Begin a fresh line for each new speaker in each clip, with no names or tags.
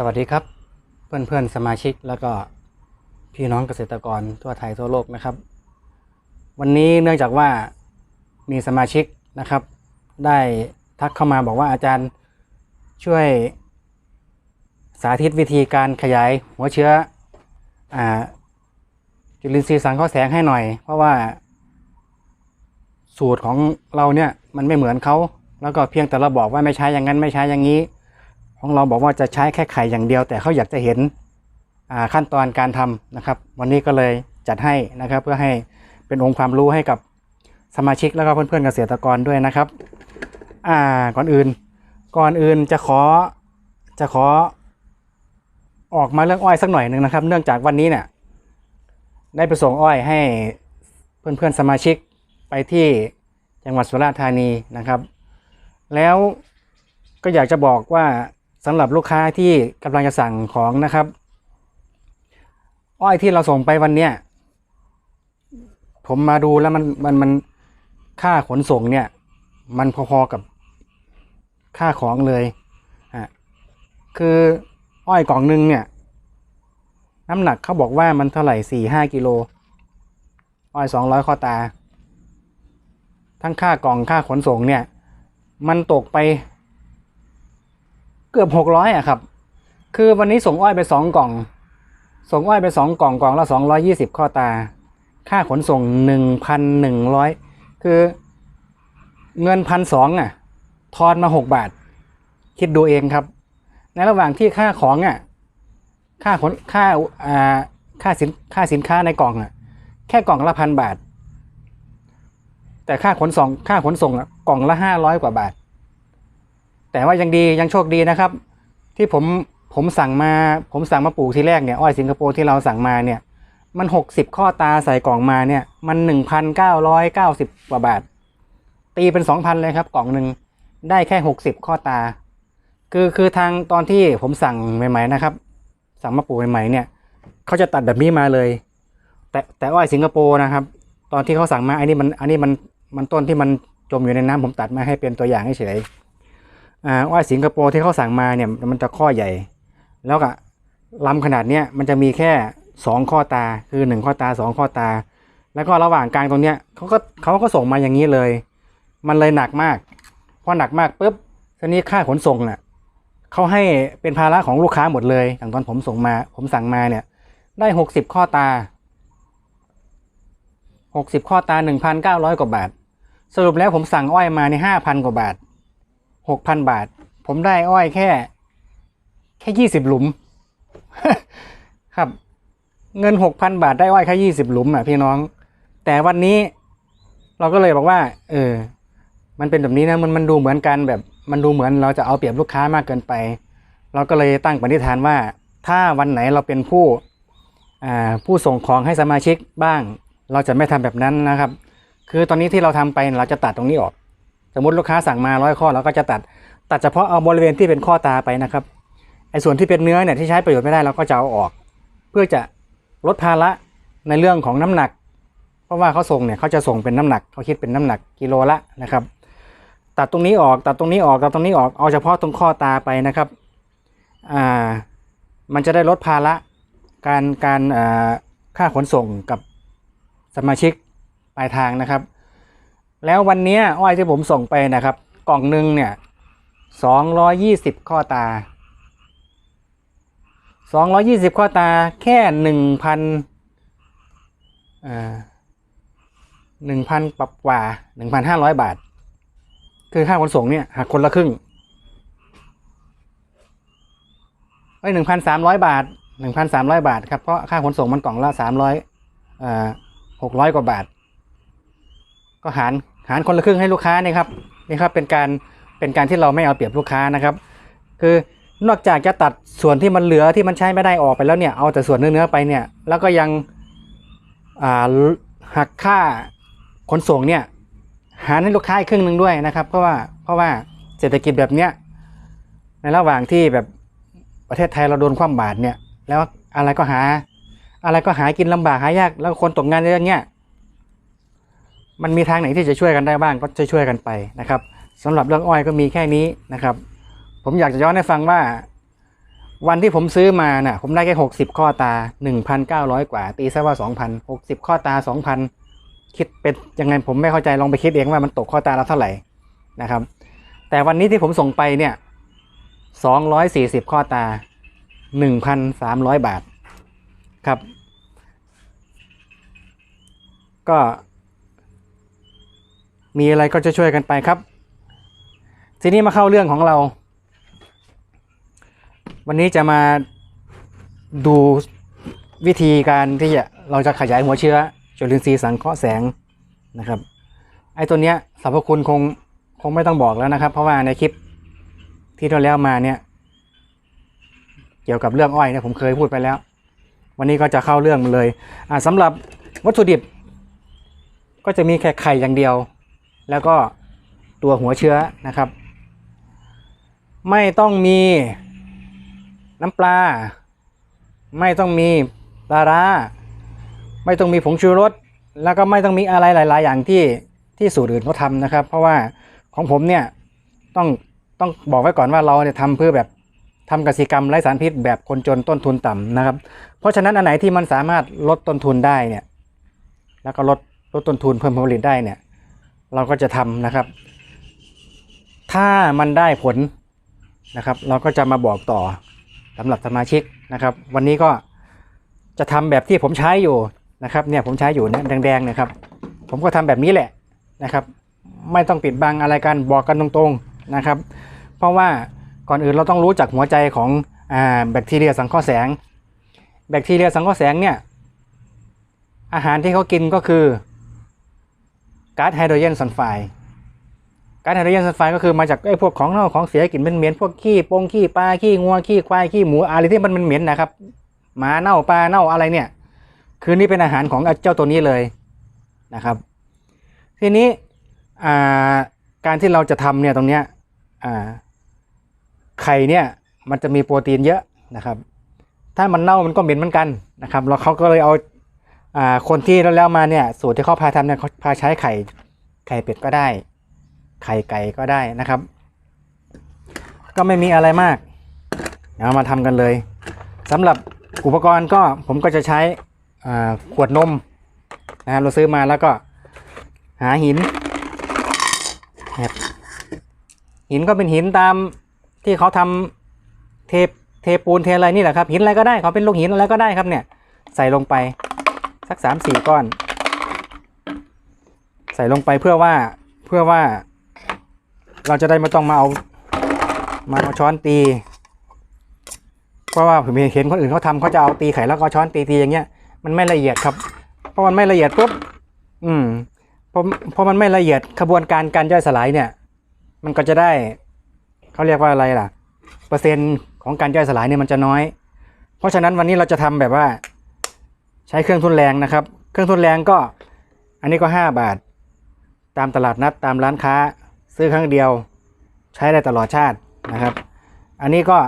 สวัสดีครับ เพื่อนเพื่อนสมาชิกแล้วก็พี่น้องเกษตรกรทั่วไทยทั่วโลกนะครับ วันนี้เนื่องจากว่ามีสมาชิกนะครับ ได้ทักเข้ามาบอกว่าอาจารย์ช่วยสาธิตวิธีการขยายหัวเชื้ออจุลินทรีย์สังเคราะห์แสงให้หน่อย เพราะว่า สูตรของเราเนี่ยมันไม่เหมือนเขาแล้วก็เพียงแต่เราบอกว่าไม่ใช้อย่างนั้นไม่ใช้อย่างนี้ ของเราบอกว่าจะใช้แค่ไข่อย่างเดียว แต่เขาอยากจะเห็นขั้นตอนการทำนะครับ วันนี้ก็เลยจัดให้นะครับ เพื่อให้เป็นองค์ความรู้ให้กับสมาชิกแล้วก็เพื่อนๆเกษตรกรด้วยนะครับอ่าก่อนอื่น ก่อนอื่นจะขอจะขอออกมาเรื่องอ้อยสักหน่อยหนึ่งนะครับ เนื่องจากวันนี้เนี่ยได้ไปส่งอ้อยให้เพื่อนๆสมาชิกไปที่จังหวัดสุราษฎร์ธานีนะครับ แล้วก็อยากจะบอกว่า สำหรับลูกค้าที่กำลังจะสั่งของนะครับ อ้อยที่เราส่งไปวันเนี้ยผมมาดูแล้วมันมันมันค่าขนส่งเนี่ย มันพอๆกับค่าของเลยอะคืออ้อยกล่องหนึงเนี่ย น้ำหนักเขาบอกว่ามันเท่าไหร่สี่ห้ากิโลอ้อยสองร้อยข้อตา ทั้งค่ากล่องค่าขนส่งเนี่ย มันตกไป เกือบหกร้อยอะครับ คือวันนี้ส่งอ้อยไปสองกล่อง ส่งอ้อยไปสองกล่องกล่องละสองร้อยี่สิบข้อตา ค่าขนส่งหนึ่งพันหนึ่งร้อยคือเงินพันสองอะ ทอนมาหกบาท คิดดูเองครับ ในระหว่างที่ค่าของอะ ค่าขนค่าอ่าค่าสินค่าสินค้าในกล่องอะ แค่กล่องละพันบาท แต่ค่าขนส่งค่าขนส่งอะกล่องละห้าร้อยกว่าบาท แต่ว่ายังดียังโชคดีนะครับ ที่ผมผมสั่งมาผมสั่งมาปลูกทีแรกเนี่ยอ้อยสิงคโปร์ที่เราสั่งมาเนี่ย มันหกสิบข้อตาใส่กล่องมาเนี่ย มันหนึ่งพันเก้าร้อยเก้าสิบกว่าบาท ตีเป็นสองพันเลยครับ กล่องหนึ่งได้แค่หกสิบข้อตา คือคือทางตอนที่ผมสั่งใหม่ๆนะครับ สั่งมาปลูกใหม่ๆเนี่ยเขาจะตัดแบบนี้มาเลย แต่แต่อ้อยสิงคโปร์นะครับ ตอนที่เขาสั่งมาอันนี้มันอันนี้มันมันต้นที่มันจมอยู่ในน้ำผมตัดมาให้เป็นตัวอย่างเฉย อ่าอ้อยสิงคโปร์ที่เขาสั่งมาเนี่ยมันจะข้อใหญ่ แล้วก็ลำขนาดเนี้ยมันจะมีแค่สองข้อตาคือหนึ่งข้อตาสองข้อตา แล้วก็ระหว่างกลางตรงเนี้ยเขาก็เขาก็ส่งมาอย่างนี้เลย มันเลยหนักมากพอหนักมากปุ๊บทีนี้ค่าขนส่งน่ะเขาให้เป็นภาระของลูกค้าหมดเลยอย่างตอนผมส่งมา ผมสั่งมาเนี่ย ได้หกสิบข้อตาหกสิบข้อตาหนึ่งพันเก้าร้อยกว่าบาท สรุปแล้วผมสั่งอ้อยมาในห้าพันกว่าบาท หกพันบาท ผมได้อ้อยแค่ แค่ยี่สิบหลุม ครับ เงินหกพันบาทได้อ้อยแค่ยี่สิบหลุมอะพี่น้อง แต่วันนี้เราก็เลยบอกว่า เออ มันเป็นแบบนี้นะมันมันดูเหมือนกันแบบ มันดูเหมือนเราจะเอาเปรียบลูกค้ามากเกินไป เราก็เลยตั้งปณิธานว่า ถ้าวันไหนเราเป็นผู้อ่าผู้ส่งของให้สมาชิกบ้าง เราจะไม่ทำแบบนั้นนะครับ คือตอนนี้ที่เราทำไปเราจะตัดตรงนี้ออก มมติลูกค้าสั่งมาร้อยข้อเราก็จะตัด ตัดเฉพาะเอาบริเวณที่เป็นข้อตาไปนะครับไอ้ส่วนที่เป็นเนื้อเนี่ยที่ใช้ประโยชน์ไม่ได้เราก็จะเอาออก เพื่อจะลดภาระในเรื่องของน้ำหนัก เพราะว่าเขาส่งเนี่ยเขาจะส่งเป็นน้ำหนักเขาคิดเป็นน้ำหนักกิโลละนะครับ ตัดตรงนี้ออกตัดตรงนี้ออกตัดตรงนี้ออกเอาเฉพาะตรงข้อตาไปนะครับอ่ามันจะได้ลดภาระการการอ่าค่าขนส่งกับสมาชิกปลายทางนะครับ แล้ววันนี้อ้อยที่ผมส่งไปนะครับ กล่องหนึ่งเนี่ยสองร้อยี่สิบข้อตาสองร้อยี่สิบข้อตาแค่หนึ่งพันหนึ่งพันปรับกว่าหนึ่งพันห้าร้อยบาท คือค่าขนส่งเนี่ยหักคนละครึ่งเอ้ยหนึ่งพันสามร้อยบาทหนึ่งพันสามร้อยบาทครับเพราะค่าขนส่งมันกล่องละสามร้อยหกร้อยกว่าบาท ก็หารหารคนละครึ่งให้ลูกค้านี่ครับนี่ครับเป็นการเป็นการที่เราไม่เอาเปรียบลูกค้านะครับ คือนอกจากจะตัดส่วนที่มันเหลือที่มันใช้ไม่ได้ออกไปแล้วเนี่ยเอาแต่ส่วนเนื้อๆไปเนี่ยแล้วก็ยังหักค่าขนส่งเนี่ยหารให้ลูกค้าอีกครึ่งหนึ่งด้วยนะครับ เพราะว่าเพราะว่าเศรษฐกิจแบบเนี้ยในระหว่างที่แบบประเทศไทยเราโดนคว่ำบาตรเนี่ยแล้วอะไรก็หาอะไรก็หากินลำบากหายากแล้วคนตกงานเยอะเงี้ย มันมีทางไหนที่จะช่วยกันได้บ้างก็จะช่วยกันไปนะครับสำหรับเรื่องอ้อยก็มีแค่นี้นะครับ ผมอยากจะย้อนให้ฟังว่า วันที่ผมซื้อมาน่ะผมได้แค่หกสิบข้อตาหนึ่งพันเก้าร้อยกว่า ตีซะว่าสองพันหกสิบข้อตาสองพันคิดเป็นยังไงผมไม่เข้าใจลองไปคิดเองว่ามันตกข้อตาละเท่าไหร่นะครับ แต่วันนี้ที่ผมส่งไปเนี่ยสองร้อยสี่สิบข้อตาหนึ่งพันสามร้อยบาทครับ ก็ มีอะไรก็จะช่วยกันไปครับ ทีนี้มาเข้าเรื่องของเรา วันนี้จะมาดูวิธีการที่จะเราจะขยายหัวเชื้อจุลินทรีย์สังเคราะห์แสงนะครับไอ้ตัวเนี้ยสรรพคุณคงคงไม่ต้องบอกแล้วนะครับ เพราะว่าในคลิปที่เราแล้วมาเนี่ย เกี่ยวกับเรื่องอ้อยเนี่ยผมเคยพูดไปแล้ว วันนี้ก็จะเข้าเรื่องเลยอ่าสำหรับวัตถุดิบ ก็จะมีแค่ไข่อย่างเดียว แล้วก็ตัวหัวเชื้อนะครับ ไม่ต้องมีน้ำปลา ไม่ต้องมีปลาร้า ไม่ต้องมีผงชูรส แล้วก็ไม่ต้องมีอะไรหลาย ๆ อย่างที่ที่สูตรอื่นเขาทำนะครับ เพราะว่าของผมเนี่ยต้องต้องบอกไว้ก่อนว่าเราเนี่ยทำเพื่อแบบทำกสิกรรมไร้สารพิษแบบคนจนต้นทุนต่ำนะครับ เพราะฉะนั้นอันไหนที่มันสามารถลดต้นทุนได้เนี่ย แล้วก็ลดลดต้นทุนเพิ่มผลผลิตได้เนี่ย เราก็จะทำนะครับ ถ้ามันได้ผลนะครับ เราก็จะมาบอกต่อสำหรับสมาชิกนะครับ วันนี้ก็จะทำแบบที่ผมใช้อยู่นะครับ เนี่ยผมใช้อยู่เนี่ยแดงๆนะครับ ผมก็ทำแบบนี้แหละนะครับ ไม่ต้องปิดบังอะไรกันบอกกันตรงๆนะครับ เพราะว่าก่อนอื่นเราต้องรู้จักหัวใจของอแบคทีเรียสังเคราะห์แสง แบคทีเรียสังเคราะห์แสงเนี่ยอาหารที่เขากินก็คือ ก๊าซไฮโดรเจนซัลไฟด์ก๊าซไฮโดรเจนซัลไฟด์ก็คือมาจากไอ้พวกของเน่าของเสียกลิ่นเหม็นๆพวกขี้ปงขี้ปลาขี้งัวขี้ควายขี้หมูอะไรที่มันเหม็นๆนะครับหมาเน่าปลาเน่าอะไรเนี่ย คือนี่เป็นอาหารของเจ้าตัวนี้เลยนะครับ ทีนี้การที่เราจะทำเนี่ยตรงเนี้ยไข่เนี่ยมันจะมีโปรตีนเยอะนะครับ ถ้ามันเน่ามันก็เหม็นเหมือนกันนะครับแล้วเขาก็เลยเอา อ่าคนที่แล้วมาเนี่ยสูตรที่เขาพาทำเนี่ยเขาพาใช้ไข่ไข่เป็ดก็ได้ ไข่ไก่ก็ได้นะครับ ก็ไม่มีอะไรมากเดี๋ยวมาทำกันเลยสำหรับอุปกรณ์ก็ผมก็จะใช้ขวดนมนะครับเราซื้อมาแล้วก็หาหินครับหินก็เป็นหินตามที่เขาทำเทปเทปูนเทอะไรนี่แหละครับหินอะไรก็ได้เขาเป็นลูกหินอะไรก็ได้ครับเนี่ยใส่ลงไป สักสามสี่ก้อน ใส่ลงไปเพื่อว่าเพื่อว่า เราจะได้ไม่ต้องมาเอามาเอาช้อนตี เพราะว่าผมเห็นคนอื่นเขาทำเขาจะเอาตีไข่แล้วก็ช้อนตีตีอย่างเงี้ยมันไม่ละเอียดครับ เพราะมันไม่ละเอียดปุ๊บอืมพอพอมันไม่ละเอียดขบวนการการย่อยสลายเนี่ย มันก็จะได้เขาเรียกว่าอะไรล่ะ เปอร์เซ็นต์ของการย่อยสลายเนี่ยมันจะน้อย เพราะฉะนั้นวันนี้เราจะทำแบบว่า ใช้เครื่องทุนแรงนะครับ เครื่องทุนแรงก็ อันนี้ก็ห้าบาท ตามตลาดนัดตามร้านค้า ซื้อครั้งเดียว ใช้ได้ตลอดชาตินะครับ อันนี้ก็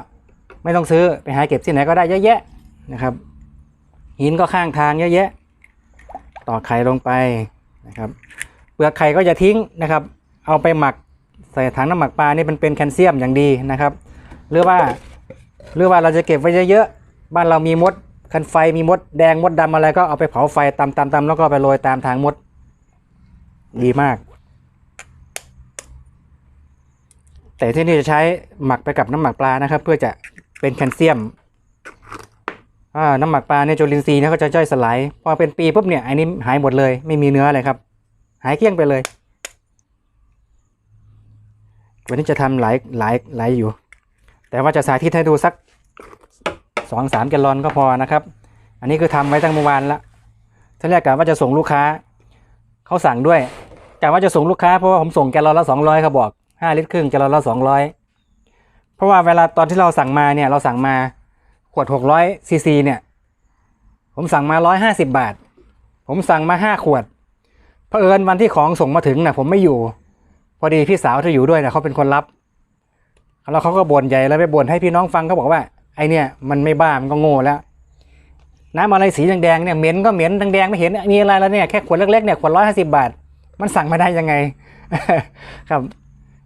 ไม่ต้องซื้อไปหาเก็บที่ไหนก็ได้เยอะแยะนะครับ หินก็ข้างทางเยอะแยะ ต่อไข่ลงไปนะครับเปลือกไข่ก็จะทิ้งนะครับ เอาไปหมักใส่ถังน้ำหมักปลานี่มันเป็นแคลเซียมอย่างดีนะครับ หรือว่าหรือว่าเราจะเก็บไว้เยอะๆบ้านเรามีมด คันไฟมีมดแดงมดดำอะไรก็เอาไปเผาไฟตำตำตำแล้วก็ไปโรยตามทางมด ดีมาก แต่ที่นี่จะใช้หมักไปกับน้ำหมักปลานะครับ เพื่อจะเป็นแคลเซียมน้ำหมักปลาเนี่ยจุลินทรีย์นี่ยก็จะย่อยสลายพอเป็นปีปุ๊บเนี่ยอันนี้หายหมดเลย ไม่มีเนื้อเลยครับ หายเกลี้ยงไปเลย วันนี้จะทำหลายหลายหลายอยู่ แต่ว่าจะสาธิตให้ดูสัก สองสามแกลลอนก็พอนะครับ อันนี้คือทำไว้ตั้งเมื่อวานละท่านแรกกะว่าจะส่งลูกค้าเขาสั่งด้วยกะว่าจะส่งลูกค้าเพราะว่าผมส่งแกลลอนละสองร้อยเขาบอกห้าลิตรครึ่งแกลลอนละสองร้อยเพราะว่าเวลาตอนที่เราสั่งมาเนี่ยเราสั่งมาขวดหกร้อยซีซีเนี่ย ผมสั่งมาร้อยห้าสิบบาท ผมสั่งมาห้าขวดเผอิญวันที่ของส่งมาถึงนะผมไม่อยู่ พอดีพี่สาวที่อยู่ด้วยนะเขาเป็นคนรับแล้วเขาก็บ่นใหญ่แล้วไปบ่นให้พี่น้องฟังเขาบอกว่า ไอเนี่ยมันไม่บ้ามันก็โง่แล้ว น้ำอะไรสีแดงๆเนี่ยเหม็นก็เหม็นแดงๆไม่เห็นมีอะไรแล้วเนี่ยแค่ขวดเล็กๆเนี่ยขวดร้อยห้าสิบาท มันสั่งมาได้ยังไงครับ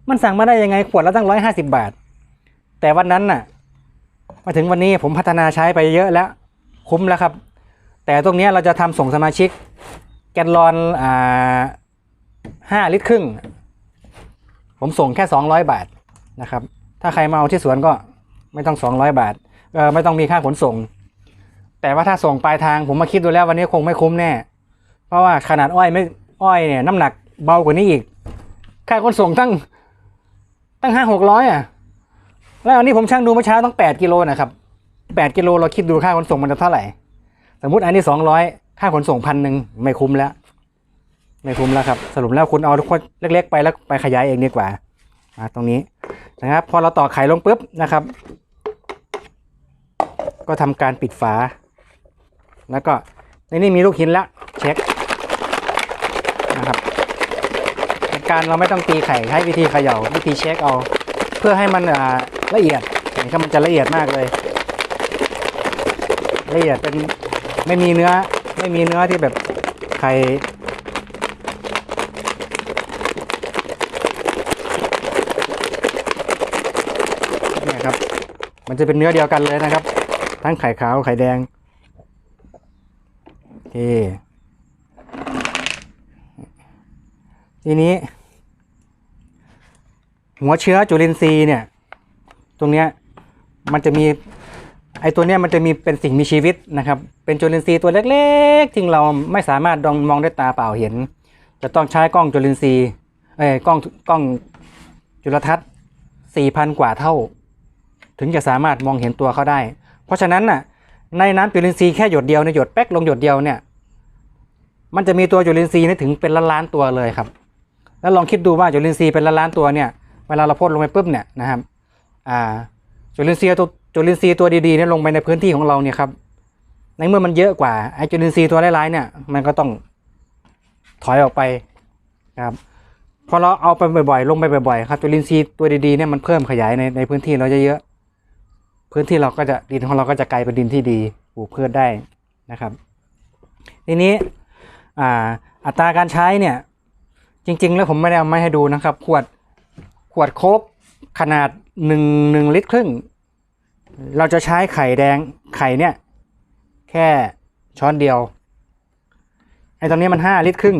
มันสั่งมาได้ยังไงขวดละตั้งร้อยห้าสิบาท แต่วันนั้นน่ะ มาถึงวันนี้ผมพัฒนาใช้ไปเยอะแล้ว คุ้มแล้วครับ แต่ตรงนี้เราจะทำส่งสมาชิก แกนลอนอ่าห้าลิตรครึ่ง ผมส่งแค่สองร้อยบาทนะครับ ถ้าใครมาเอาที่สวนก็ ไม่ต้องสองร้อยบาทเออไม่ต้องมีค่าขนส่ง แต่ว่าถ้าส่งปลายทางผมมาคิดดูแล้ววันนี้คงไม่คุ้มแน่ เพราะว่าขนาดอ้อยไม่อ้อยเนี่ยน้ำหนักเบากว่านี้อีก ค่าขนส่งตั้งตั้งห้าหกร้อยอะ แล้วอันนี้ผมช่างดูเมื่อเช้าต้องแปดกิโลนะครับแปดกิโลเราคิดดูค่าขนส่งมันจะเท่าไหร่ สมมุติอันนี้สองร้อยค่าขนส่งพันหนึ่งไม่คุ้มแล้ว ไม่คุ้มแล้วครับ สรุปแล้วคุณเอาทุกคนเล็ก ๆ ไปแล้วไปขยายเองดีกว่ามาตรงนี้นะครับ พอเราต่อไข่ลงปุ๊บนะครับ ก็ทำการปิดฝา แล้วก็ในนี้มีลูกหินแล้วเช็คนะครับเป็นการเราไม่ต้องตีไข่ใช้วิธีเขย่าวิธีเช็คเอา เพื่อให้มันละเอียดเห็นครับมันจะละเอียดมากเลย ละเอียดเป็นไม่มีเนื้อไม่มีเนื้อที่แบบไข่เนี่ยครับ มันจะเป็นเนื้อเดียวกันเลยนะครับ ทั้งไข่ขาวไข่แดงโอเคทีนี้ หัวเชื้อจุลินทรีย์เนี่ย ตรงเนี้ยมันจะมีไอตัวเนี้ยมันจะมีเป็นสิ่งมีชีวิตนะครับ เป็นจุลินทรีย์ตัวเล็กๆที่เราไม่สามารถดองมองด้วยตาเปล่าเห็น จะต้องใช้กล้องจุลินทรีย์เอ้กล้องกล้องจุลทรรศน์สี่พันกว่าเท่า ถึงจะสามารถมองเห็นตัวเขาได้ เพราะฉะนั้นน่ะในน้ำจุลินทรีย์แค่หยดเดียวในหยดแป๊กลงหยดเดียวเนี่ย มันจะมีตัวจุลินทรีย์นี่ถึงเป็นล้านล้านตัวเลยครับ แล้วลองคิดดูว่าจุลินทรีย์เป็นล้านล้านตัวเนี่ยเวลาเราพ่นลงไปปุ๊บเนี่ยนะครับอ่าจุลินทรีย์ตัวจุลินทรีย์ตัวดีๆเนี่ยลงไปในพื้นที่ของเราเนี่ยครับในเมื่อมันเยอะกว่าไอ้จุลินทรีย์ตัวร้ายๆเนี่ยมันก็ต้องถอยออกไปครับพอเราเอาไปบ่อยๆ ลงไปบ่อยๆครับจุลินทรีย์ตัวดีๆเนี่ยมันเพิ่มขยายในในพื้นที่เราเยอะๆ พื้นที่เราก็จะดินของเราก็จะกลายเป็นดินที่ดีปลูกพืชได้นะครับ ทีนี้อ่าอัตราการใช้เนี่ยจริง ๆ แล้วผมไม่ได้เอามาให้ดูนะครับ ขวดขวดโคกขนาดหนึ่งหนึ่งลิตรครึ่ง เราจะใช้ไข่แดงไข่เนี่ยแค่ช้อนเดียวไอ้ตรงนี้มันห้าลิตรครึ่ง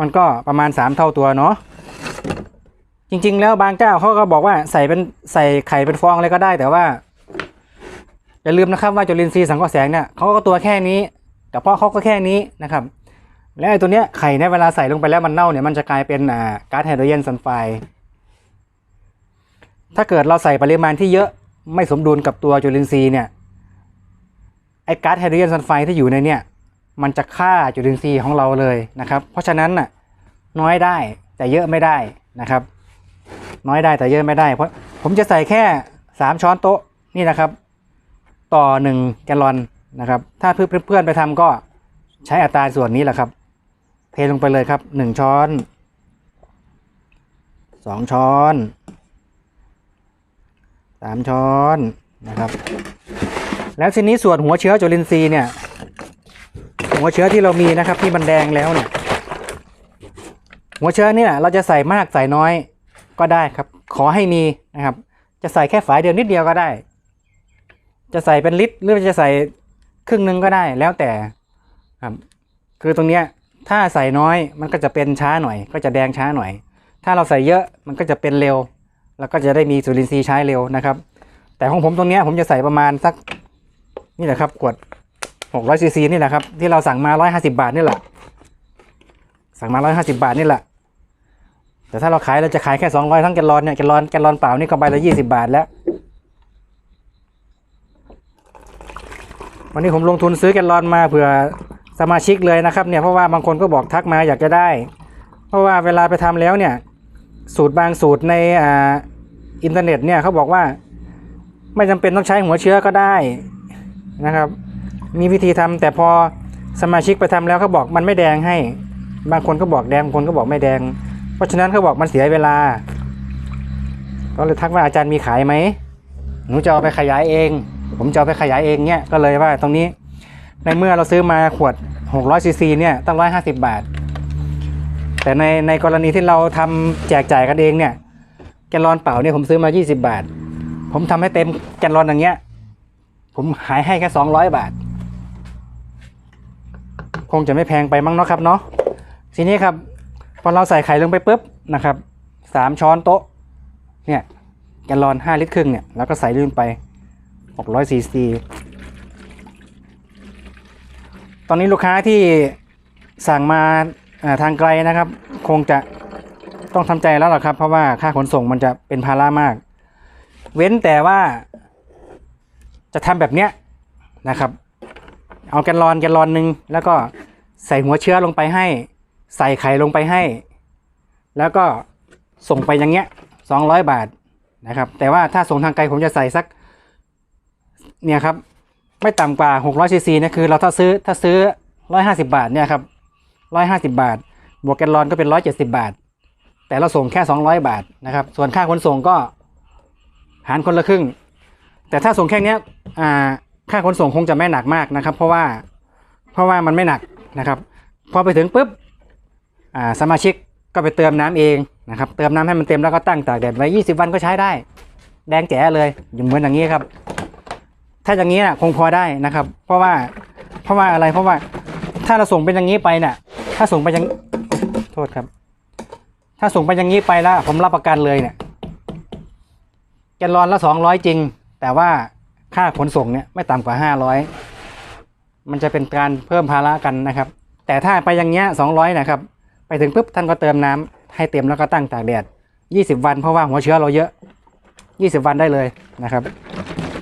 มันก็ประมาณสามเท่าตัวเนาะ จริง ๆ แล้วบางเจ้าเขาก็บอกว่าใส่เป็นใส่ไข่เป็นฟองเลยก็ได้ แต่ว่าอย่าลืมนะครับว่าจุลินทรีย์สังเคราะห์แสงเนี่ยเขาก็ตัวแค่นี้แต่เพาะเขาก็แค่นี้นะครับแล้วไอ้ตัวเนี้ยไข่เนี่ยเวลาใส่ลงไปแล้วมันเน่าเนี่ยมันจะกลายเป็นอ่าก๊าซไฮโดรเจนซัลไฟด์ถ้าเกิดเราใส่ปริมาณที่เยอะไม่สมดุลกับตัวจุลินทรีย์เนี่ยไอ้ก๊าซไฮโดรเจนซัลไฟด์ที่อยู่ในเนี่ยมันจะฆ่าจุลินทรีย์ของเราเลยนะครับ เพราะฉะนั้นน่ะน้อยได้แต่เยอะไม่ได้นะครับ น้อยได้แต่เยอะไม่ได้ เพราะผมจะใส่แค่สามช้อนโต๊ะนี่นะครับ ต่อหนึ่งแกลลอนนะครับ ถ้าเพื่อนเพื่อนๆไปทำก็ใช้อัตราส่วนนี้แหละครับ เทลงไปเลยครับหนึ่งช้อนสองช้อนสามช้อนนะครับ แล้วทีนี้ส่วนหัวเชื้อจุลินทรีย์เนี่ย หัวเชื้อที่เรามีนะครับที่มันแดงแล้วเนี่ย หัวเชื้อเนี่ยเราจะใส่มากใส่น้อย ก็ได้ครับ ขอให้มีนะครับ จะใส่แค่ฝายเดียวนิดเดียวก็ได้ จะใส่เป็นลิตรหรือจะใส่ครึ่งหนึงก็ได้แล้วแต่ครับคือตรงเนี้ยถ้าใส่น้อยมันก็จะเป็นช้าหน่อย ก็จะแดงช้าหน่อย ถ้าเราใส่เยอะมันก็จะเป็นเร็ว แล้วก็จะได้มีจุลินทรีย์ใช้เร็วนะครับ แต่ของผมตรงเนี้ยผมจะใส่ประมาณสักนี่แหละครับขวด600ซีซีนี่แหละครับที่เราสั่งมา 150 บาทนี่แหละ สั่งมา 150 บาทนี่แหละ แต่ถ้าเราขายเราจะขายแค่200ทั้งแกลลอนเนี่ยแกลลอนแกลลอนเปล่านี่ก็ใบละ20บาทแล้ว วันนี้ผมลงทุนซื้อแกลลอนมาเผื่อสมาชิกเลยนะครับเนี่ยเพราะว่าบางคนก็บอกทักมาอยากจะได้ เพราะว่าเวลาไปทำแล้วเนี่ยสูตรบางสูตรในอ่าอินเทอร์เน็ตเนี่ยเขาบอกว่า ไม่จำเป็นต้องใช้หัวเชื้อก็ได้นะครับ มีวิธีทำแต่พอสมาชิกไปทำแล้วเขาบอกมันไม่แดงให้ บางคนก็บอกแดงบางคนก็บอกไม่แดง เพราะฉะนั้นเขาบอกมันเสียเวลา ก็เลยทักว่าอาจารย์มีขายไหมหนูจะเอาไปขยายเอง ผมจะเอาไปขยายเองเนี่ยก็เลยว่าตรงนี้ ในเมื่อเราซื้อมาขวด600ซีซีเนี่ยตั้ง150บาท แต่ในในกรณีที่เราทำแจกจ่ายกันเองเนี่ย แกลลอนเปล่าเนี่ยผมซื้อมา 20 บาท ผมทำให้เต็มแกนลอนอย่างเงี้ย ผมหายให้แค่สองร้อยบาท คงจะไม่แพงไปมั้งเนาะครับเนาะทีนี้ครับ พอเราใส่ไข่ลงไปปุ๊บนะครับสามช้อนโต๊ะเนี่ยแกลลอนห้าลิตรครึ่งเนี่ยแล้วก็ใส่ลื่นไปหกร้อยซีซีตอนนี้ลูกค้าที่สั่งมาทางไกลนะครับ คงจะต้องทำใจแล้วล่ะครับ เพราะว่าค่าขนส่งมันจะเป็นภาระมาก เว้นแต่ว่าจะทำแบบเนี้ยนะครับ เอาแกลลอนแกลลอนหนึ่งแล้วก็ใส่หัวเชื้อลงไปให้ ใส่ไข่ลงไปให้ แล้วก็ส่งไปอย่างเงี้ยสองร้อยบาทนะครับ แต่ว่าถ้าส่งทางไกลผมจะใส่สัก เนี่ยครับ ไม่ต่ำกว่าหกร้อยซีซีนะคือเราถ้าซื้อถ้าซื้อร้อยห้าสิบาทเนี่ยครับร้อยห้าสิบาท บวกแกลลอนก็เป็นร้อยเจ็ดสิบาท แต่เราส่งแค่สองร้อยบาทนะครับ ส่วนค่าขนส่งก็หารคนละครึ่ง แต่ถ้าส่งแค่เนี้ยอ่าค่าขนส่งคงจะไม่หนักมากนะครับ เพราะว่าเพราะว่ามันไม่หนักนะครับ พอไปถึงปุ๊บ สมาชิกก็ไปเติมน้ำเองนะครับ เติมน้ำให้มันเต็มแล้วก็ตั้งตากแดดไว้ 20 วันก็ใช้ได้ แดงแจ๋เลยอย่างเหมือนอย่างนี้ครับ ถ้าอย่างนี้นะคงพอได้นะครับ เพราะว่าเพราะว่าอะไรเพราะว่าถ้าเราส่งเป็นอย่างนี้ไปน่ะ ถ้าส่งไปอย่างโทษครับ ถ้าส่งไปอย่างนี้ไปแล้วผมรับประกันเลยเนี่ยแกลลอนละสองร้อยจริง แต่ว่าค่าขนส่งเนี่ยไม่ต่ำกว่าห้าร้อยมันจะเป็นการเพิ่มภาระกันนะครับ แต่ถ้าไปอย่างเงี้ยสองร้อยนะครับ ไปถึงปุ๊บท่านก็เติมน้ำให้เต็มแล้วก็ตั้งตากแดดยี่สิบวันเพราะว่าหัวเชื้อเราเยอะยี่สิบวันได้เลยนะครับ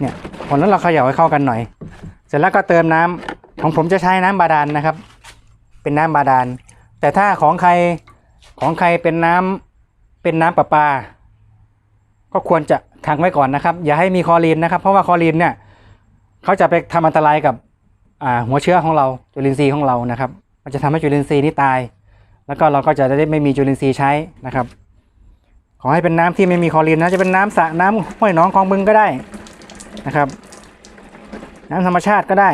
เนี่ยผลนั้นเราเขย่าให้เข้ากันหน่อย เสร็จแล้วก็เติมน้ำของผมจะใช้น้ำบาดาลนะครับ เป็นน้ำบาดาล แต่ถ้าของใครของใครเป็นน้ำเป็นน้ำประปา ก็ควรจะขังไว้ก่อนนะครับ อย่าให้มีคอรีนนะครับ เพราะว่าคอรีนเนี่ยเขาจะไปทำอันตรายกับหัวเชื้อของเราจุลินทรีย์ของเรานะครับ มันจะทำให้จุลินทรีย์นี่ตาย แล้วก็เราก็จะได้ไม่มีจุลินทรีย์ใช้นะครับ ขอให้เป็นน้ำที่ไม่มีคลอรีนนะจะเป็นน้ำสระน้ำห้วยหนองคลองบึงก็ได้นะครับ น้ำธรรมชาติก็ได้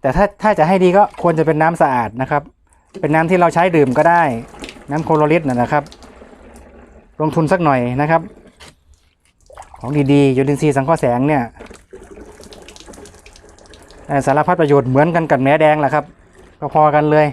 แต่ถ้าถ้าจะให้ดีก็ควรจะเป็นน้ำสะอาดนะครับ เป็นน้ำที่เราใช้ดื่มก็ได้ น้ำโคลอริสนะนะครับ ลงทุนสักหน่อยนะครับ ของดีๆยูรินทรีย์สังเคราะห์แสงเนี่ยสารพัดประโยชน์เหมือนกันกับแหนแดงแหละครับพอกันเลย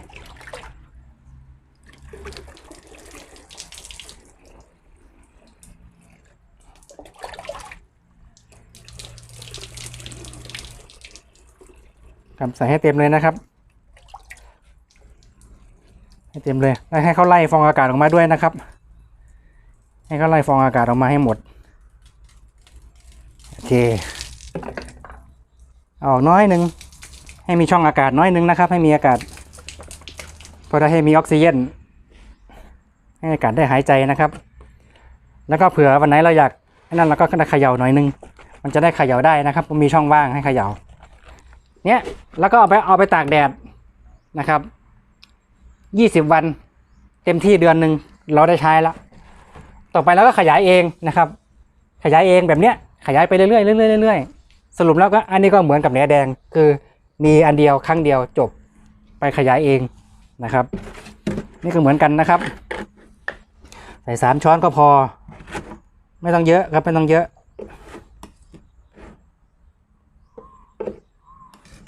ครับใส่ให้เต็มเลยนะครับ ให้เต็มเลยแล้วให้เขาไล่ฟองอากาศออกมาด้วยนะครับ ให้เขาไล่ฟองอากาศออกมาให้หมดโอเคออกน้อยหนึ่งให้มีช่องอากาศน้อยหนึ่งนะครับ ให้มีอากาศเพอได้ให้มีออกซิเจนให้อากาศได้หายใจนะครับ แล้วก็เผื่อวันไหนเราอยากไอ้นั่นเราก็ได้เขย่าหน่อยหนึง มันจะได้เขย่าได้นะครับมีช่องว่างให้เขย่า เนี้ยแล้วก็เอาไปเอาไปตากแดดนะครับยี่สิบวัน เต็มที่เดือนหนึ่งเราได้ใช้แล้วต่อไปเราก็ขยายเองนะครับ ขยายเองแบบเนี้ยขยายไปเรื่อยๆเรื่อยๆเรื่อยๆสรุปแล้วก็อันนี้ก็เหมือนกับแหนแดงคือมีอันเดียวครั้งเดียวจบไปขยายเองนะครับ นี่ก็เหมือนกันนะครับ ใส่สามช้อนก็พอ ไม่ต้องเยอะครับไม่ต้องเยอะ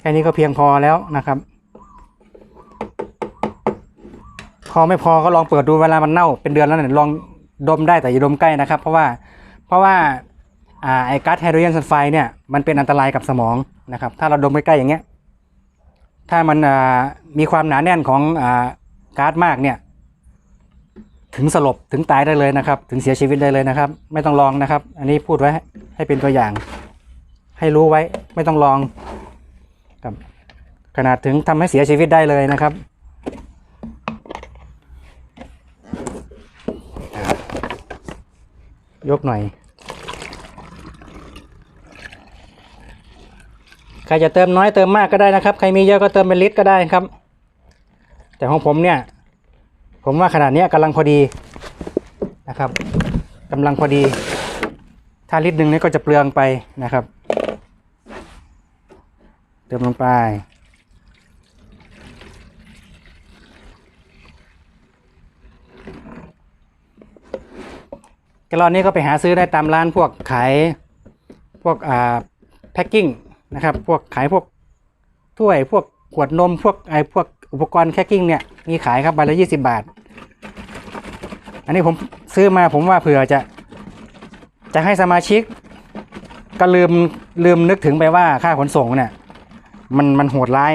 แค่นี้ก็เพียงพอแล้วนะครับ พอไม่พอก็ลองเปิดดูเวลามันเน่าเป็นเดือนแล้วเนี่ยลองดมได้แต่อย่าดมใกล้นะครับ เพราะว่าเพราะว่าอาไอก๊าซไฮโดรเจนซัลไฟด์เนี่ยมันเป็นอันตรายกับสมองนะครับ ถ้าเราดมใกล้ๆอย่างเงี้ยถ้ามันมีความหนาแน่นของอาก๊าซมากเนี่ยถึงสลบถึงตายได้เลยนะครับ ถึงเสียชีวิตได้เลยนะครับ ไม่ต้องลองนะครับ อันนี้พูดไว้ให้เป็นตัวอย่าง ให้รู้ไว้ไม่ต้องลอง ครับ ขนาดถึงทำให้เสียชีวิตได้เลยนะครับ ยกหน่อย ใครจะเติมน้อยเติมมากก็ได้นะครับ ใครมีเยอะก็เติมเป็นลิตรก็ได้ครับ แต่ของผมเนี่ย ผมว่าขนาดนี้กำลังพอดีนะครับกำลังพอดี ถ้าลิตรหนึ่งนี่ก็จะเปลืองไปนะครับ เติมลงไป แกลอนนี้ก็ไปหาซื้อได้ตามร้านพวกขายพวกอ่าแพ็คกิ้งนะครับ พวกขายพวกถ้วยพวกขวดนมพวกไอพวกอุปกรณ์แพ็คกิ้งเนี่ยมีขายครับใบละยี่สิบาท อันนี้ผมซื้อมาผมว่าเผื่อจะ จะให้สมาชิก ก็ลืมลืมนึกถึงไปว่าค่าขนส่งเนี่ย มันมันโหดร้าย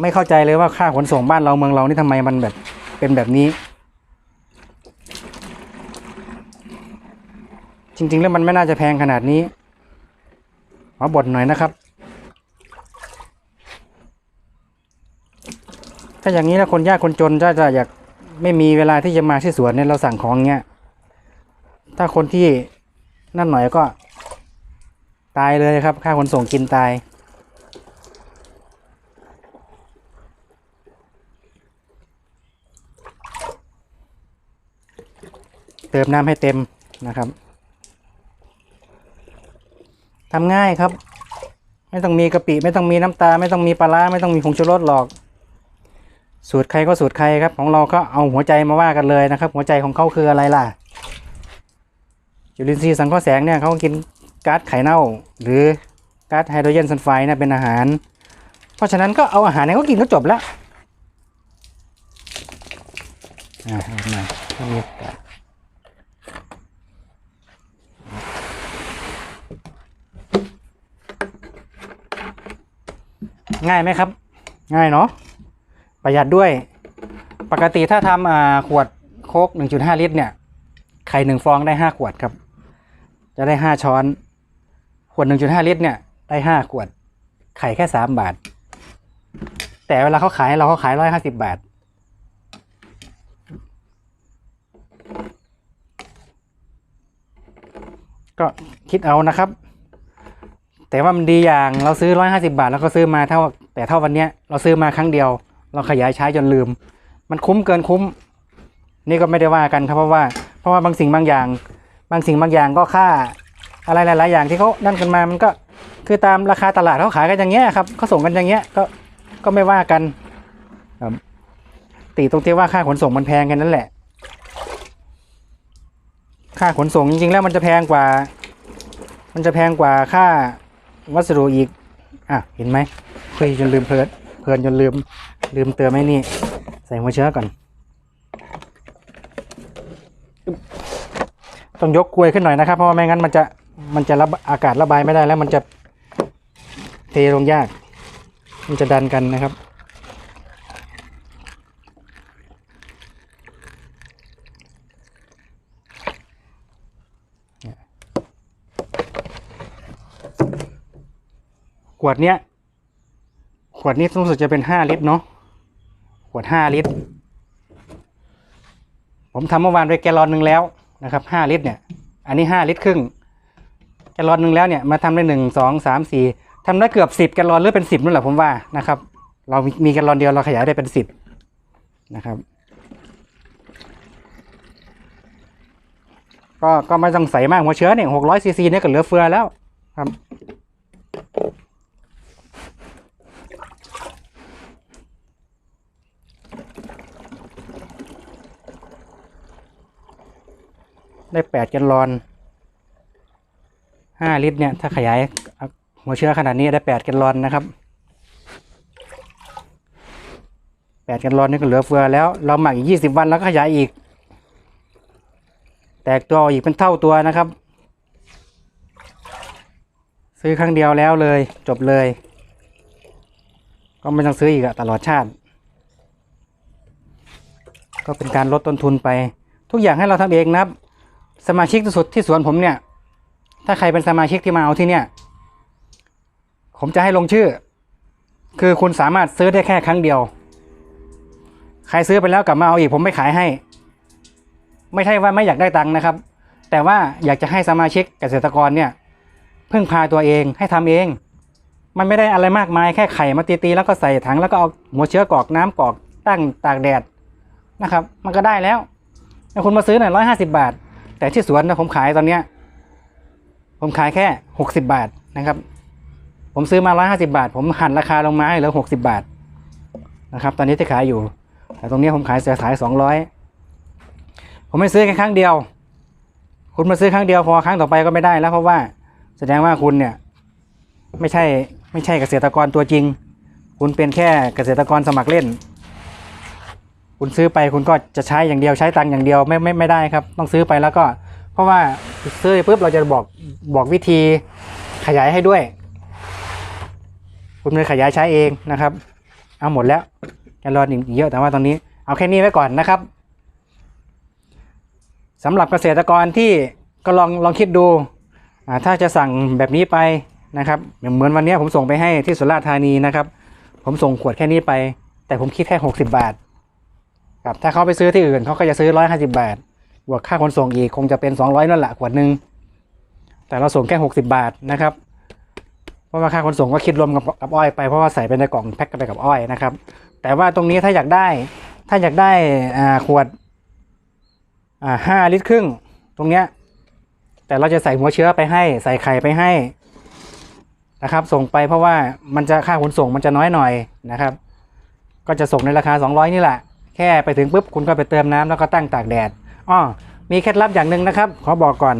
ไม่เข้าใจเลยว่าค่าขนส่งบ้านเราเมืองเรานี่ทำไมมันแบบเป็นแบบนี้ จริง ๆ แล้วมันไม่น่าจะแพงขนาดนี้ขอบ่นหน่อยนะครับ ถ้าอย่างนี้นะคนยากคนจนถ้าจะอยากไม่มีเวลาที่จะมาที่สวนเนี่ยเราสั่งของเงี้ย ถ้าคนที่นั่นหน่อยก็ ตายเลยครับ ค่าขนส่งกินตาย เติมน้ำให้เต็มนะครับทำง่ายครับ ไม่ต้องมีกะปิ ไม่ต้องมีน้ำตา ไม่ต้องมีปลาร้าไม่ต้องมีผงชูรสหรอก สูตรใครก็สูตรใครครับ ของเราก็เอาหัวใจมาว่ากันเลยนะครับ หัวใจของเขาคืออะไรล่ะจุลินทรีย์สังเคราะห์แสงเนี่ยเขากิน ก๊าซไข่เน่า หรือก๊าซไฮโดรเจนซัลไฟด์เนี่ยเป็นอาหาร เพราะฉะนั้นก็เอาอาหารให้เขากินก็จบแล้วอ่าเอามาให้มีโอกาสง่ายไหมครับ ง่ายเนาะประหยัดด้วย ปกติถ้าทำอ่าขวดโคก1.5 ลิตรเนี่ย ไข่หนึ่งฟองได้ห้าขวดครับ จะได้ห้าช้อน ขวดหนึ่งจุดห้าลิตรเนี่ยได้ห้าขวด ไข่แค่สามบาท แต่เวลาเขาขายเราเขาขายร้อยห้าสิบบาท ก็คิดเอานะครับ แต่ว่ามันดีอย่างเราซื้อร้อยห้าสิบาท แล้วก็ซื้อมาเท่าแต่เท่าวันนี้เราซื้อมาครั้งเดียว เราขยายใช้จนลืม มันคุ้มเกินคุ้ม นี่ก็ไม่ได้ว่ากันครับเพราะว่า เพราะว่าบางสิ่งบางอย่าง บางสิ่งบางอย่างก็ค่า อะไรหลาย ๆ อย่างที่เขานั่นกันมามันก็คือตามราคาตลาดเขาขายกันอย่างเงี้ยครับเขาส่งกันอย่างเงี้ยก็ก็ไม่ว่ากันครับตีตรงที่ว่าค่าขนส่งมันแพงกันนั่นแหละ ค่าขนส่งจริง ๆ แล้วมันจะแพงกว่า มันจะแพงกว่าค่าวัสดุอีกอะเห็นไหมคุยจนลืมเพลินเพลินจนลืมลืมเติมไอ้นี่ ใส่หัวเชื้อก่อน ต้องยกกลวยขึ้นหน่อยนะครับ เพราะว่าไม่งั้นมันจะ มันจะระบอากาศระบายไม่ได้แล้วมันจะเทลงยาก มันจะดันกันนะครับ ขวดเนี้ย ขวดนี้รู้สึกจะเป็นห้าลิตรเนาะ ขวดห้าลิตร ผมทำเมื่อวานไปแกลลอนหนึ่งแล้วนะครับห้าลิตรเนี่ย อันนี้ห้าลิตรครึ่ง แกลลอนหนึ่งแล้วเนี่ยมาทำได้หนึ่งสองสามสี่ทำได้เกือบสิบแกลลอนหรือเป็นสิบนั่นแหละผมว่านะครับ เรามีแกลลอนเดียวเราขยายได้เป็นสิบนะครับก็ก็ไม่ต้องใส่มากหัวเชื้อเนี่ยหกร้อยซีซีเนี่ยก็เหลือเฟือแล้วครับได้แปดแกลลอน ห้าลิตรเนี่ย ถ้าขยายหัวเชื้อขนาดนี้ได้แปดแกลลอนนะครับแปดแกลลอนนี่ก็เหลือเฟือแล้ว เราหมักอีกยี่สิบวันแล้วก็ขยายอีก แตกตัวอีกเป็นเท่าตัวนะครับ ซื้อครั้งเดียวแล้วเลย จบเลย ก็ไม่ต้องซื้ออีกอะตลอดชาติ ก็เป็นการลดต้นทุนไป ทุกอย่างให้เราทำเองนะครับ สมาชิกสุดที่สวนผมเนี่ย ถ้าใครเป็นสมาชิกที่มาเอาที่เนี่ย ผมจะให้ลงชื่อ คือคุณสามารถซื้อได้แค่ครั้งเดียว ใครซื้อไปแล้วกลับมาเอาอีก ผมไม่ขายให้ ไม่ใช่ว่าไม่อยากได้ตังค์นะครับ แต่ว่าอยากจะให้สมาชิกเกษตรกรเนี่ยพึ่งพาตัวเองให้ทำเอง มันไม่ได้อะไรมากมายแค่ไข่มาตีๆแล้วก็ใส่ถังแล้วก็เอาหัวเชื้อกรอกน้ำกรอกตั้งตากแดดนะครับ มันก็ได้แล้วคุณมาซื้อหน่อยร้อยห้าสิบาท แต่ที่สวนนะผมขายตอนเนี้ย ผมขายแค่หกสิบาทนะครับ ผมซื้อมาร้อยห้าสิบาท ผมหันราคาลงมาให้เหลือหกสิบาทนะครับ ตอนนี้ที่ขายอยู่ แต่ตรงนี้ผมขายเสียขายสองร้อยผมไม่ซื้อแค่ครั้งเดียว คุณมาซื้อครั้งเดียวพอครั้งต่อไปก็ไม่ได้แล้วเพราะว่าแสดงว่าคุณเนี่ย ไม่ใช่ไม่ใช่เกษตรกรตัวจริง คุณเป็นแค่เกษตรกรสมัครเล่น คุณซื้อไปคุณก็จะใช้อย่างเดียวใช้ตังค์อย่างเดียวไม่ไม่ไม่ได้ครับ ต้องซื้อไปแล้วก็ เพราะว่าซื้อปุ๊บเราจะบอกบอกวิธีขยายให้ด้วย คุณเลยขยายใช้เองนะครับ เอาหมดแล้วจะรออีกเยอะแต่ว่าตอนนี้ เอาแค่นี้ไว้ก่อนนะครับสำหรับเกษตรกรที่ก็ลองลองคิดดูถ้าจะสั่งแบบนี้ไปนะครับเหมือนวันนี้ผมส่งไปให้ที่สุราษฎร์ธานีนะครับ ผมส่งขวดแค่นี้ไป แต่ผมคิดแค่หกสิบาทครับถ้าเขาไปซื้อที่อื่นเขาก็จะซื้อร้อยห้าสิบาท บวกค่าขนส่งอีกคงจะเป็นสองร้อยนั่นแหละขวดหนึ่งแต่เราส่งแค่หกสิบาทนะครับ เพราะว่าค่าขนส่งก็คิดรวมกับกับอ้อยไปเพราะว่าใส่ไปในกล่องแพ็คกันไปกับอ้อยนะครับ แต่ว่าตรงนี้ถ้าอยากได้ ถ้าอยากได้อ่าขวดอ่าห้าลิตรครึ่ง ตรงเนี้ย แต่เราจะใส่หัวเชื้อไปให้ ใส่ไข่ไปให้นะครับ ส่งไปเพราะว่ามันจะค่าขนส่งมันจะน้อยหน่อยนะครับ ก็จะส่งในราคา 200 นี่แหละ แค่ไปถึงปุ๊บคุณก็ไปเติมน้ำแล้วก็ตั้งตากแดด อ้อมีเคล็ดลับอย่างหนึ่งนะครับ ขอบอกก่อน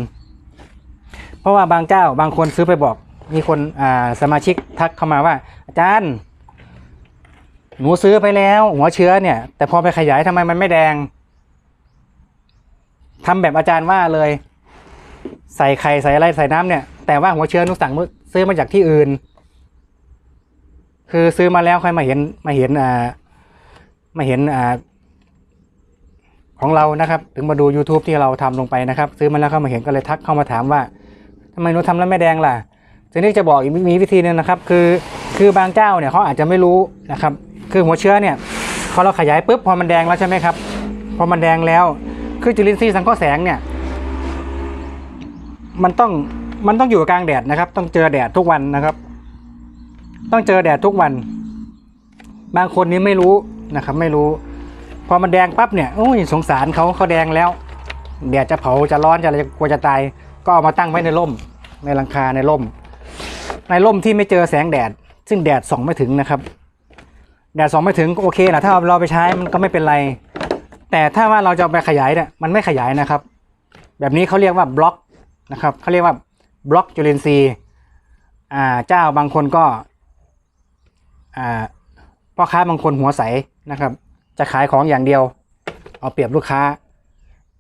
เพราะว่าบางเจ้าบางคนซื้อไปบอก มีคนอ่าสมาชิกทักเข้ามาว่า อาจารย์ หนูซื้อไปแล้ว หัวเชื้อเนี่ย แต่พอไปขยายทำไมมันไม่แดงทำแบบอาจารย์ว่าเลย ใส่ไข่ใส่อะไรใส่น้ำเนี่ย แต่ว่าหัวเชื้อหนูสั่งมาซื้อมาจากที่อื่น คือซื้อมาแล้วค่อยมาเห็นมาเห็นอ่ามาเห็นอ่า ของเรานะครับ ถึงมาดู YouTube ที่เราทำลงไปนะครับ ซื้อมาแล้วเข้ามาเห็นก็เลยทักเข้ามาถามว่าทำไมหนูทำแล้วไม่แดงล่ะทีนี้จะบอกอีกมีวิธีหนึงนะครับ คือคือบางเจ้าเนี่ยเขาอาจจะไม่รู้นะครับ คือหัวเชื้อเนี่ยพอเราขยายปุ๊บพอมันแดงแล้วใช่ไหมครับพอมันแดงแล้ว คือจุลินทรีย์สังเคราะห์แสงเนี่ยมันต้องมันต้องอยู่กลางแดดนะครับ ต้องเจอแดดทุกวันนะครับ ต้องเจอแดดทุกวัน บางคนนี้ไม่รู้นะครับ ไม่รู้ พอมันแดงปั๊บเนี่ยโอ้ยสงสารเขาเขาแดงแล้วแดดจะเผาจะร้อนจะอะไรกลัวจะตายก็เอามาตั้งไว้ในร่มในหลังคาในร่ม ในร่มที่ไม่เจอแสงแดด ซึ่งแดดส่องไม่ถึงนะครับ แดดส่องไม่ถึงก็โอเคนะถ้าเราไปใช้มันก็ไม่เป็นไร แต่ถ้าว่าเราจะไปขยายเนี่ยมันไม่ขยายนะครับ แบบนี้เขาเรียกว่าบล็อกนะครับเขาเรียกว่าบล็อกจุลินทรีย์อ่าเจ้าบางคนก็อ่าพ่อค้าบางคนหัวใสนะครับ จะขายของอย่างเดียว เอาเปรียบลูกค้า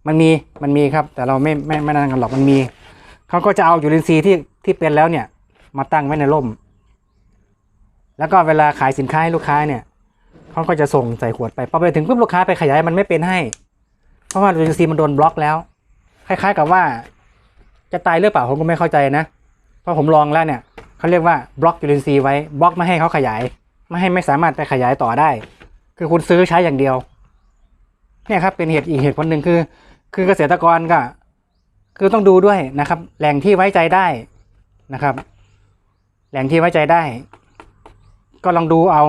มันมีมันมีครับ แต่เราไม่ไม่ไม่นั่นกันหรอกมันมีเขาก็จะเอาจุลินทรีย์ที่ที่เป็นแล้วเนี่ย มาตั้งไว้ในร่ม แล้วก็เวลาขายสินค้าให้ลูกค้าเนี่ยเขาก็จะส่งใส่ขวดไปพอไปถึงปุ๊บลูกค้าไปขยายมันไม่เป็นให้ เพราะว่าจุลินทรีย์มันโดนบล็อกแล้ว คล้าย ๆ กับว่า จะตายหรือเปล่าผมก็ไม่เข้าใจนะเพราะผมลองแล้วเนี่ยเขาเรียกว่าบล็อกจุลินทรีย์ไว้บล็อกไม่ให้เขาขยาย ไม่ให้ไม่สามารถไปขยายต่อได้ คือคุณซื้อใช้อย่างเดียว เนี่ยครับเป็นเหตุอีกเหตุผลหนึ่งคือ คือเกษตรกรก็ คือต้องดูด้วยนะครับ แหล่งที่ไว้ใจได้นะครับ แหล่งที่ไว้ใจได้ ก็ลองดูเอา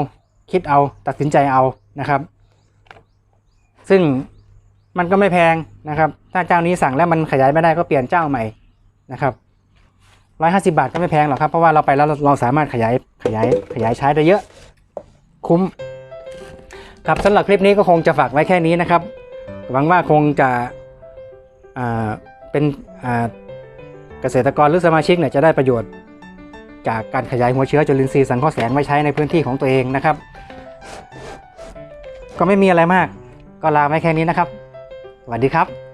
คิดเอาตัดสินใจเอานะครับ ซึ่งมันก็ไม่แพงนะครับ ถ้าเจ้านี้สั่งแล้วมันขยายไม่ได้ก็เปลี่ยนเจ้าใหม่นะครับร้อยห้าสิบาทก็ไม่แพงหรอกครับ เพราะว่าเราไปแล้วเราเราสามารถขยายขยายขยายใช้ได้เยอะ คุ้ม ครับสำหรับคลิปนี้ก็คงจะฝากไว้แค่นี้นะครับ หวังว่าคงจะเป็นเกษตรกรหรือสมาชิกเนี่ยจะได้ประโยชน์จากการขยายหัวเชื้อจุลินทรีย์สังเคราะห์แสงไว้ใช้ในพื้นที่ของตัวเองนะครับ ก็ไม่มีอะไรมาก ก็ลาไว้แค่นี้นะครับสวัสดีครับ